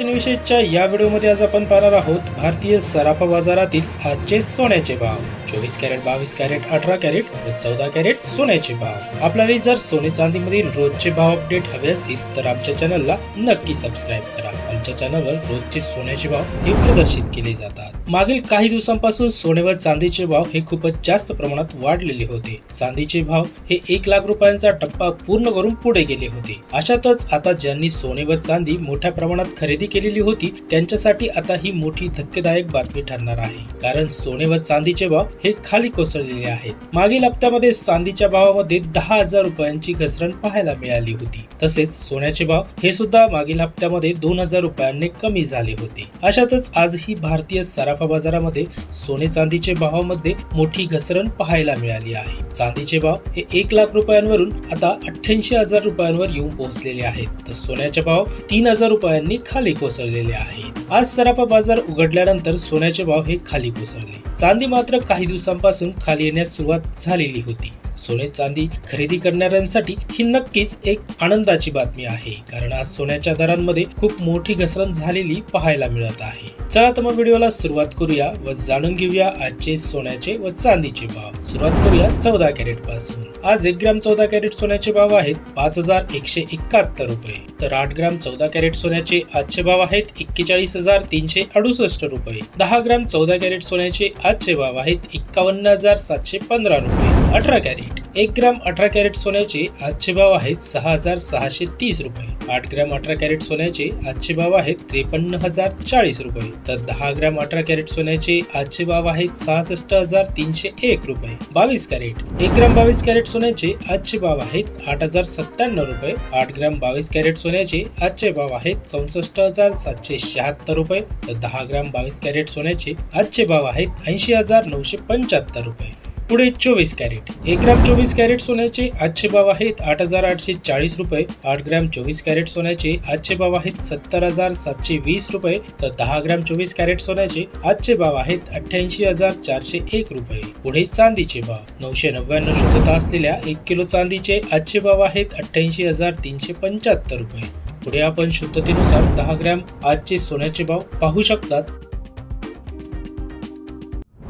दिनविषयीच्या या व्हिडिओमध्ये आज आपण पाहणार आहोत भारतीय सराफा बाजारातील आजचे सोन्याचे भाव. चोवीस कॅरेट बावीस कॅरेट अठरा कॅरेट व चौदा कॅरेट सोन्याचे भाव. आपल्याला जर सोने चांदीमधील रोजचे भाव अपडेट हवे असतील तर आमच्या चॅनलला नक्की सबस्क्राईब करा. आमच्या चॅनलवर रोजचे सोन्याचे भाव हे प्रदर्शित केले जातात. मागील काही दिवसांपासून सोने व चांदीचे भाव हे खूपच जास्त प्रमाणात वाढलेले होते. चांदीचे भाव हे एक लाख रुपयांचा टप्पा पूर्ण करून पुढे गेले होते. अशातच आता ज्यांनी सोने व चांदी मोठ्या प्रमाणात खरेदी केलेली होती त्यांच्यासाठी आता ही मोठी धक्केदायक बातमी ठरणार आहे. कारण सोने व चांदीचे भाव हे खाली कोसळलेले आहेत. मागील हप्त्यामध्ये चांदीच्या भावामध्ये दहा हजार रुपयांची घसरण पाहायला मिळाली होती. तसेच सोन्याचे भाव हे सुद्धा मागील हप्त्यामध्ये दोन हजार रुपयांनी कमी झाले होते. अशातच आजही भारतीय सराफा बाजारामध्ये सोने चांदीचे भावामध्ये मोठी घसरण पाहायला मिळाली आहे. चांदीचे भाव हे एक लाख रुपयांवरून आता अठ्ठ्याऐंशी हजार रुपयांवर येऊन पोहोचलेले आहेत. तर सोन्याचे भाव तीन हजार रुपयांनी खाली कोसळलेले आहेत. आज सराफा बाजार उघडल्यानंतर सोन्याचे भाव हे खाली कोसळले. चांदी मात्र काही दिवसांपासून खाली येण्यास सुरुवात झालेली होती. सोने चांदी खरेदी करणाऱ्यांसाठी ही नक्कीच एक आनंदाची बातमी आहे. कारण आज सोन्याच्या दरांमध्ये खूप मोठी घसरण झालेली पाहायला मिळत आहे. चला तर मग व्हिडिओला सुरुवात करूया व जाणून घेऊया आजचे सोन्याचे व चांदीचे भाव. सुरुवात करूया चौदा कॅरेटपासून. आज एक ग्राम चौदा कॅरेट सोन्याचे भाव आहेत पाच हजार एकशे एकाहत्तर रुपये. तर आठ ग्राम चौदा कॅरेट सोन्याचे आजचे भाव आहेत एक्केचाळीस हजार तीनशे अडुसष्ट रुपये. दहा ग्राम चौदा कॅरेट सोन्याचे आजचे भाव आहेत एक्कावन्न हजार सातशे पंधरा रुपये. अठरा कॅरेट. एक ग्राम अठरा कॅरेट सोन्याचे आजचे भाव आहेत सहा हजार सहाशे तीस रुपये. आठ ग्राम अठरा कॅरेट सोन्याचे आजचे भाव आहेत त्रेपन्न हजार चाळीस रुपये. तर दहा ग्राम अठरा कॅरेट सोन्याचे आजचे भाव आहेत सहासष्ट हजार तीनशे एक रुपये. बावीस कॅरेट एक ग्राम बावीस कॅरेट सोन्याचे आजचे भाव आहेत आठ हजार सत्त्याण्णव रुपये. आठ ग्राम बावीस कॅरेट सोन्याचे आजचे भाव आहेत चौसष्ट हजार सातशे शहात्तर रुपये. तर दहा ग्राम बावीस कॅरेट सोन्याचे आजचे भाव आहेत ऐंशी हजार नऊशे पंच्याहत्तर रुपये. पुढे चोवीस कॅरेट. एक ग्राम चोवीस कॅरेट सोन्याचे आजचे भाव आहेत आठ हजार आठशे चाळीस रुपये. आठ ग्राम चोवीस कॅरेट सोन्याचे आजचे भाव आहेत सत्तर हजार सातशे वीस रुपये. तर दहा ग्रॅम चोवीस कॅरेट सोन्याचे आजचे भाव आहेत अठ्ठ्याऐंशी हजार चारशे एक रुपये. पुढे चांदीचे भाव. नऊशे नव्याण्णव शुद्धता असलेल्या एक किलो चांदीचे आजचे भाव आहेत अठ्ठ्याऐंशी हजार तीनशे पंच्याहत्तर रुपये. पुढे आपण शुद्धतेनुसार दहा ग्रॅम आजचे सोन्याचे भाव पाहू शकतात.